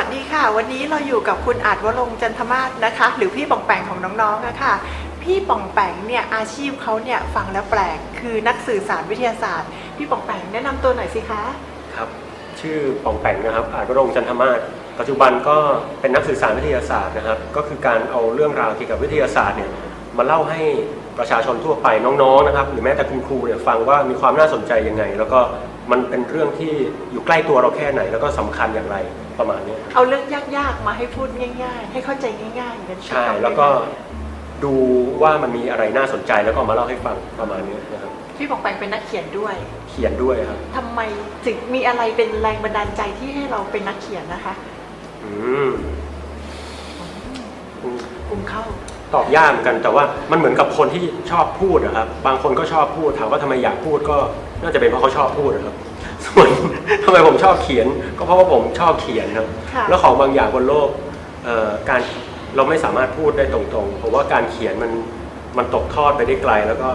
สวัสดีค่ะ วันนี้เราอยู่กับคุณอาจวรงจันทมาศนะคะ หรือพี่ป่องแปงของน้องๆอะคะพี่ป่องแปงเนี่ยอาชีพเขาเนี่ยฟังแล้วแปลกคือนักสื่อสารวิทยาศาสตร์ พี่ป่องแปงแนะนำตัวหน่อยสิคะครับ ชื่อป่องแปงนะครับ อาจวรงจันทมาศปัจจุบันก็เป็นนักสื่อสารวิทยาศาสตร์นะครับ ก็คือการเอาเรื่องราวเกี่ยวกับวิทยาศาสตร์เนี่ยมาเล่าให้ประชาชนทั่วไปน้องๆนะครับหรือแม้แต่คุณครูเนี่ยฟังว่ามีความน่าสนใจยังไง แล้วก็มันเป็นเรื่องที่อยู่ใกล้ตัวเราแค่ไหน แล้วก็สำคัญอย่างไร ประมาณเนี้ยเอาเรื่องยากๆมาให้พูดง่าย ๆ ให้เข้าใจง่ายๆอย่างนั้นใช่แล้วก็ดูว่ามันมีอะไรน่าสนใจแล้วก็เอามาเล่าให้ฟังประมาณนี้นะครับพี่ป่องแปงเป็นนักเขียนด้วย เขียนด้วยครับทำไมถึงมีอะไรเป็นแรงบันดาลใจที่ให้เราเป็นนักเขียนนะคะอืมอืม กลุ่มเข้า ตอบยากเหมือนกันแต่ว่ามันเหมือนกับคนที่ชอบพูดนะครับ บางคนก็ชอบพูดถามว่าทำไมอยากพูดก็น่าจะเป็นเพราะเขาชอบพูดนะครับ ส่วนทำไมผมชอบเขียน ก็เพราะว่าผมชอบเขียนครับค่ะแล้วของบางอย่างบนโลกเอ่อการเราไม่สามารถพูดได้ตรงๆผมว่าการเขียนมันมันตกทอดไปได้ไกล แล้วก็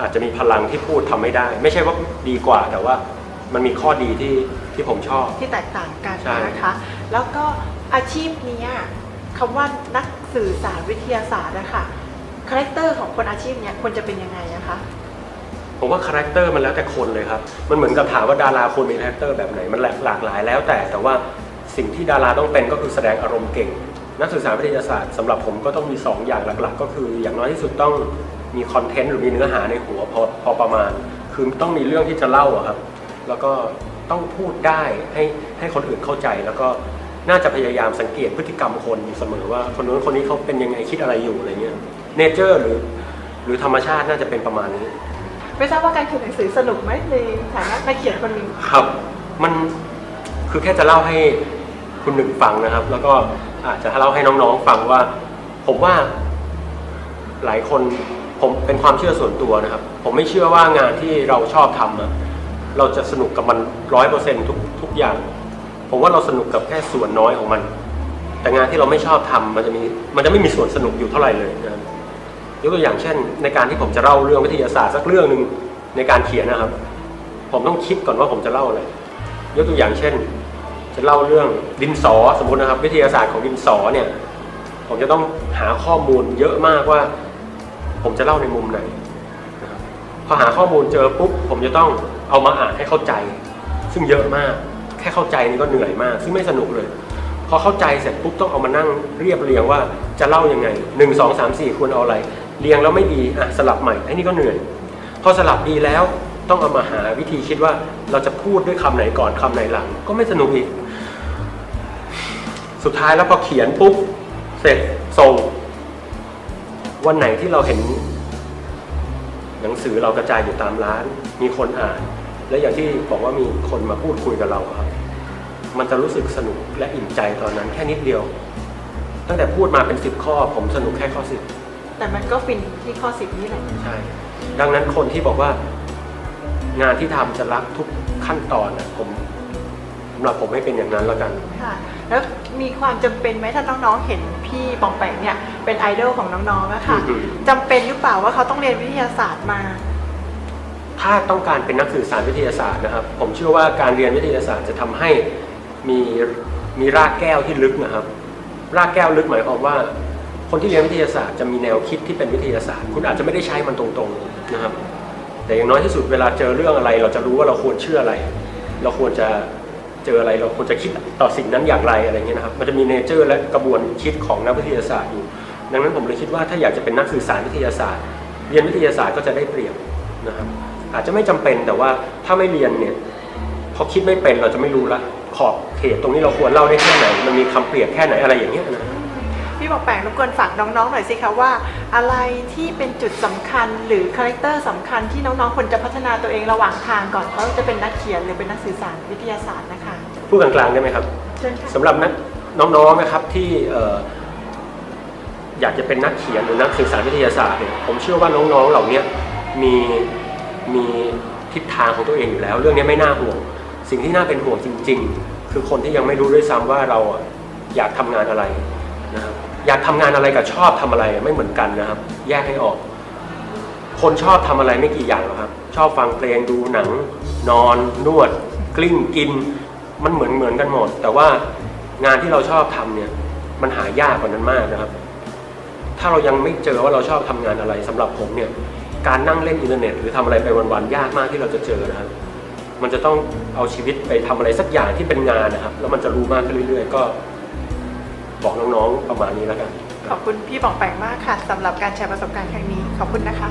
อาจจะมีพลังที่พูดทำไม่ได้ ไม่ใช่ว่าดีกว่าแต่ว่ามันมีข้อดีที่ที่ผมชอบ ที่แตกต่างกันใช่ นะคะ แล้วก็อาชีพเนี้ยคำว่านักสื่อสารวิทยาศาสตร์นะคะคาแรคเตอร์ของคนอาชีพเนี้ยควรจะเป็นยังไงนะคะ ผมว่าคาแรคเตอร์มันแล้วแต่คนเลยครับ มันเหมือนกับถามว่าดาราควรมีคาแรคเตอร์แบบไหน มันหลากหลายแล้วแต่ แต่ว่าสิ่งที่ดาราต้องเป็นก็คือแสดงอารมณ์เก่ง นักศึกษาวิทยาศาสตร์สำหรับผมก็ต้องมี 2 อย่างหลัก ๆ ก็คืออย่างน้อยที่สุดต้องมีคอนเทนต์หรือมีเนื้อหาในหัวพอพอประมาณ คือต้องมีเรื่องที่จะเล่าครับ แล้วก็ต้องพูดได้ให้ให้คนอื่นเข้าใจแล้วก็น่าจะพยายามสังเกตพฤติกรรมคนอยู่เสมอว่าคนนู้นคนนี้เขาเป็นยังไงคิดอะไรอยู่อะไรเงี้ยเนเจอร์หรือ หรือธรรมชาติน่าจะเป็นประมาณนี้ ไม่ทราบว่าการเขียนหนังสือสนุกไหมในฐานะนักเขียนคนหนึ่งครับมันคือแค่จะเล่าให้คุณหนึ่งฟังนะครับ แล้วก็อาจจะเล่าให้น้องๆฟังว่า ผมว่าหลายคนผมเป็นความเชื่อส่วนตัวนะครับ ผมไม่เชื่อว่างานที่เราชอบทำเราจะสนุกกับมันร้อยเปอร์เซ็นทุกทุกอย่าง ผมว่าเราสนุกกับแค่ส่วนน้อยของมัน แต่งานที่เราไม่ชอบทำมันจะมีมันจะไม่มีส่วนสนุกอยู่เท่าไหร่เลยนะครับ ยกตัวอย่างเช่น ในการที่ผมจะเล่าเรื่องวิทยาศาสตร์สักเรื่องหนึ่งในการเขียนนะครับ ผมต้องคิดก่อนว่าผมจะเล่าอะไรยกตัวอย่างเช่น จะเล่าเรื่องดินสอสมมตินะครับ วิทยาศาสตร์ของดินสอเนี่ยผมจะต้องหาข้อมูลเยอะมากว่า ผมจะเล่าในมุมไหนนะครับพอหาข้อมูลเจอปุ๊บผมจะต้องเอามาอ่านให้เข้าใจ ซึ่งเยอะมาก แค่เข้าใจนี่ก็เหนื่อยมาก ซึ่งไม่สนุกเลย พอเข้าใจเสร็จปุ๊บต้องเอามานั่งเรียบเรียงว่าจะเล่ายังไงหนึ่งสองสามสี่ควรเอาอะไร เรียงแล้วไม่ดีอะสลับใหม่ไอ้นี่ก็เหนื่อย พอสลับดีแล้วต้องเอามาหาวิธีคิดว่าเราจะพูดด้วยคำไหนก่อนคำไหนหลัง ก็ไม่สนุกอีก สุดท้ายแล้วพอเขียนปุ๊บเสร็จส่ง วันไหนที่เราเห็น หนังสือเรากระจายอยู่ตามร้าน มีคนอ่าน และอย่างที่บอกว่ามีคนมาพูดคุยกับเราครับมันจะรู้สึกสนุกและอิ่มใจตอนนั้นแค่นิดเดียว ตั้งแต่พูดมาเป็นสิบข้อ ผมสนุกแค่ข้อสิบ แต่มันก็ฟินที่ข้อสิบนี่แหละ ใช่ ดังนั้นคนที่บอกว่างานที่ทำจะรักทุกขั้นตอนนะผมสำหรับผมให้เป็นอย่างนั้นแล้วกัน ค่ะแล้วมีความจำเป็นไหมถ้าน้องๆเห็นพี่ปองแปงเนี่ยเป็นไอดอลของน้องๆนะคะอืม จำเป็นหรือเปล่าว่าเขาต้องเรียนวิทยาศาสตร์มา ถ้าต้องการเป็นนักสื่อสารวิทยาศาสตร์นะครับ ผมเชื่อว่าการเรียนวิทยาศาสตร์จะทำให้มีมีรากแก้วที่ลึกนะครับ รากแก้วลึกหมายความว่า คนที่เรียนวิทยาศาสตร์จะมีแนวคิดที่เป็นวิทยาศาสตร์ คุณอาจจะไม่ได้ใช้มันตรงๆนะครับ แต่อย่างน้อยที่สุดเวลาเจอเรื่องอะไร เราจะรู้ว่าเราควรเชื่ออะไร เราควรจะเจออะไรเราควรจะคิดต่อสิ่งนั้นอย่างไรอะไรเงี้ยนะครับมันจะมีเนเจอร์และกระบวนคิดของนักวิทยาศาสตร์อยู่ ดังนั้นผมเลยคิดว่าถ้าอยากจะเป็นนักสื่อสารวิทยาศาสตร์ เรียนวิทยาศาสตร์ก็จะได้เปรียบนะครับอาจจะไม่จำเป็นแต่ว่าถ้าไม่เรียนเนี่ยพอคิดไม่เป็นเราจะไม่รู้ละขอบเขตตรงนี้เราควรเล่าได้แค่ไหน มันมีคำเปรียบแค่ไหนอะไรอย่างเงี้ยนะ พี่บอกแปงรบกวนฝากน้องๆหน่อยสิคะว่า อะไรที่เป็นจุดสำคัญหรือคาแรคเตอร์สำคัญที่น้องๆควรจะพัฒนาตัวเองระหว่างทางก่อนเขาจะเป็นนักเขียนหรือเป็นนักสื่อสารวิทยาศาสตร์นะคะพูดกลางๆได้ไหมครับเชิญค่ะสำหรับนักน้องๆนะครับที่เอ่ออยากจะเป็นนักเขียนหรือนักสื่อสารวิทยาศาสตร์เนี่ยผมเชื่อว่าน้องๆเหล่านี้มีมีทิศทางของตัวเองอยู่แล้ว เรื่องนี้ไม่น่าห่วง สิ่งที่น่าเป็นห่วงจริง ๆ คือคนที่ยังไม่รู้ด้วยซ้ำว่าเราอะอยากทำงานอะไรนะครับ อยากทำงานอะไรกับชอบทำอะไรไม่เหมือนกันนะครับ แยกให้ออก คนชอบทำอะไรไม่กี่อย่างหรอกครับ ชอบฟังเพลงดูหนัง นอน นวด กลิ้งกิน มันเหมือนเหมือนกันหมด แต่ว่างานที่เราชอบทำเนี่ย มันหายากกว่านั้นมากนะครับ ถ้าเรายังไม่เจอว่าเราชอบทำงานอะไรสำหรับผมเนี่ย การนั่งเล่นอินเทอร์เน็ต หรือทำอะไรไปวันๆยากมากที่เราจะเจอนะครับมันจะต้องเอาชีวิตไปทำอะไรสักอย่างที่เป็นงานนะครับ แล้วมันจะรู้มากขึ้นเรื่อยๆ ก็ บอกน้องๆประมาณนี้แล้วกัน ขอบคุณพี่บองแปงมากค่ะสำหรับการแชร์ประสบการณ์ครั้งนี้ ขอบคุณนะคะ